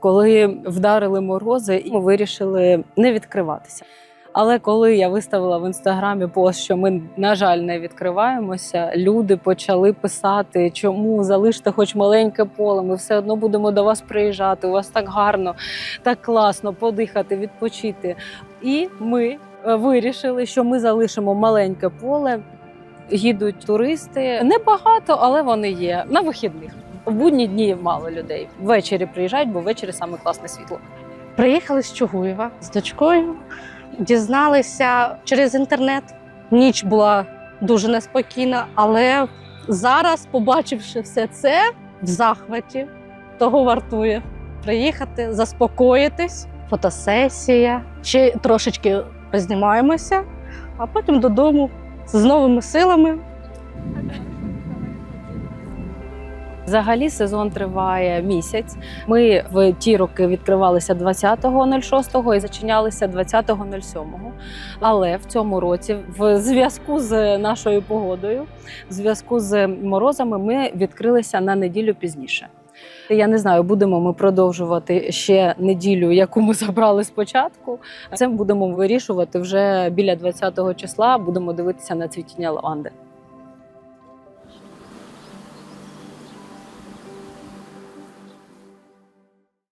Коли вдарили морози, ми вирішили не відкриватися. Але коли я виставила в інстаграмі пост, що ми, на жаль, не відкриваємося, люди почали писати, чому залиште хоч маленьке поле, ми все одно будемо до вас приїжджати. У вас так гарно, так класно подихати, відпочити. І ми е, вирішили, що ми залишимо маленьке поле. Їдуть туристи небагато, але вони є на вихідних. В будні дні мало людей. Ввечері приїжджають, бо ввечері саме класне світло. Приїхали з Чугуєва з дочкою, дізналися через інтернет. Ніч була дуже неспокійна, але зараз, побачивши все це в захваті, того вартує приїхати, заспокоїтись, фотосесія, ще трошечки познімаємося, а потім додому з новими силами. Взагалі сезон триває місяць. Ми в ті роки відкривалися 20.06 і зачинялися 20.07. Але в цьому році, в зв'язку з нашою погодою, в зв'язку з морозами, ми відкрилися на неділю пізніше. Я не знаю, будемо ми продовжувати ще неділю, яку ми забрали спочатку. Це будемо вирішувати вже біля 20-го числа. Будемо дивитися на цвітіння лаванди.